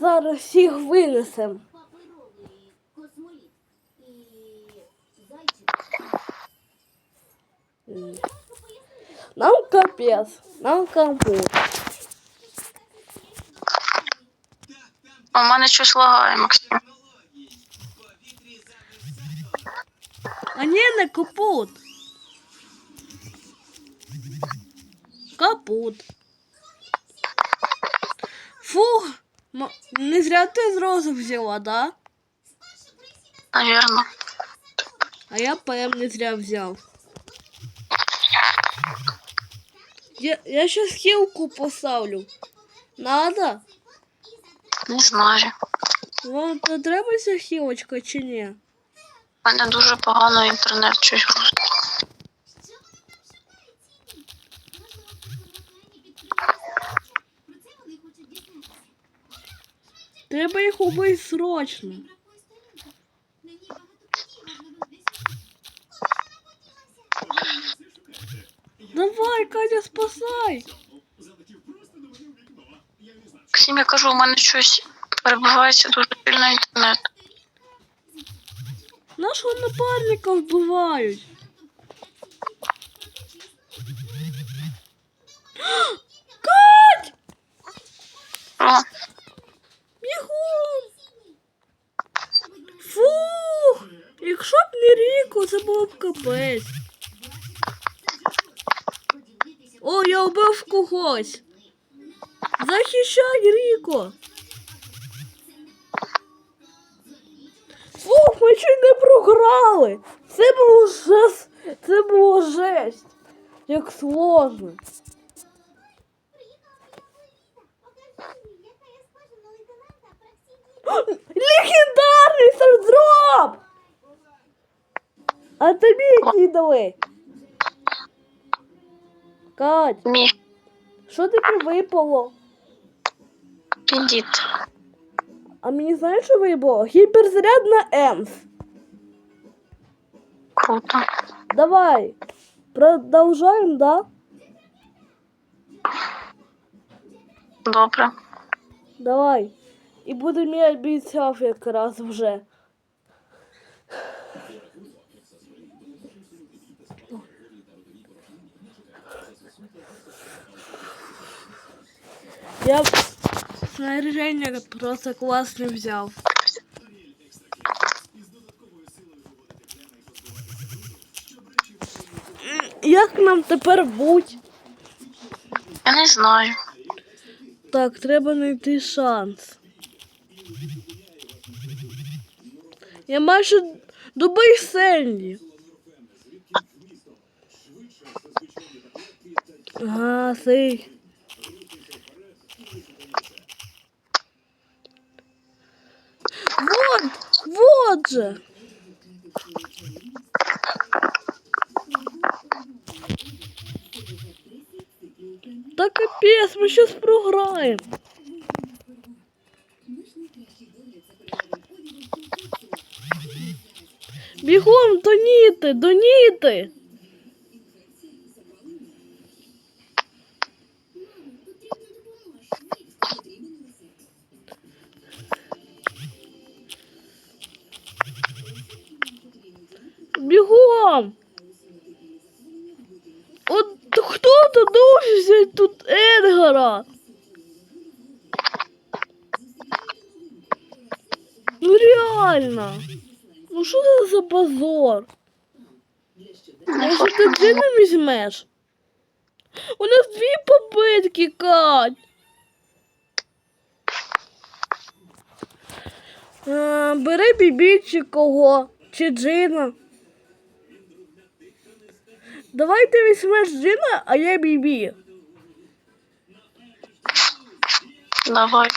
Зараз всіх винесем. паперовий космоліт і. Нам капець, нам компот. У мене щось лагає, Максим. А ні, не капут. Капут. Фух, м- не зря ти зразу взяла, да? Навірно. А я ПМ не зря взяв. Я, я сейчас хилку поставлю. Надо? Не знаю. Вам потребується хілочка чи ні? У мене дуже погано інтернет щось Треба їх убити срочно. Бракує сторінка. На ній багато подій, можливо, десь. Давай, Катя, спасай. Максим, я кажу, у мене щось перебувається дуже сильно інтернет. Нашого напарника вбивають. Це було б капець. О, я вбив когось. Захищай Ріко. Фух, ми чуть не програли. Це було жесть. Це було жесть. Як сложно. Легендарний А тобі які дали? Кать, мій що тобі випало? підіт. А мені знаєш, що випало? Гіперзарядна Емс. Круто. Давай. Продовжаємо, да? Добре. Давай. І буде мій обіцяв якраз вже. Я снаряжение просто классно взяв. М, Як нам тепер бути? Я не знаю. Так, треба знайти шанс. Я майже добив Сенді. Ага, сей. Вот же. Да капец, мы сейчас програем. Бігом до Ніти, дуже тут Едгара? Ну реально. Ну що це за позор? Може ти Джина візьмеш? У нас дві попитки, Кать. А, бери бібі чи кого, чи Джина. Давай ти візьмеш Джина, а я бібі. Давай.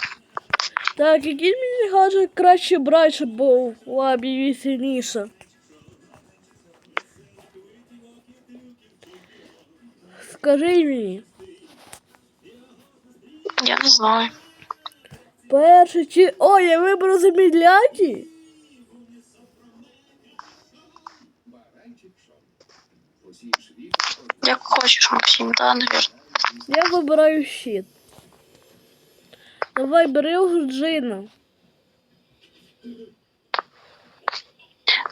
Так, який мені гаджет краще брати, щоб була бібі сильніша. Скажи мені, Я не знаю. перше чи. О, я вибрав замідляті. Як хочеш, Максим, да, наверное. Я вибираю щит. Давай, бери у Джина.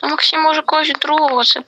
Ну, Максим може когось другого це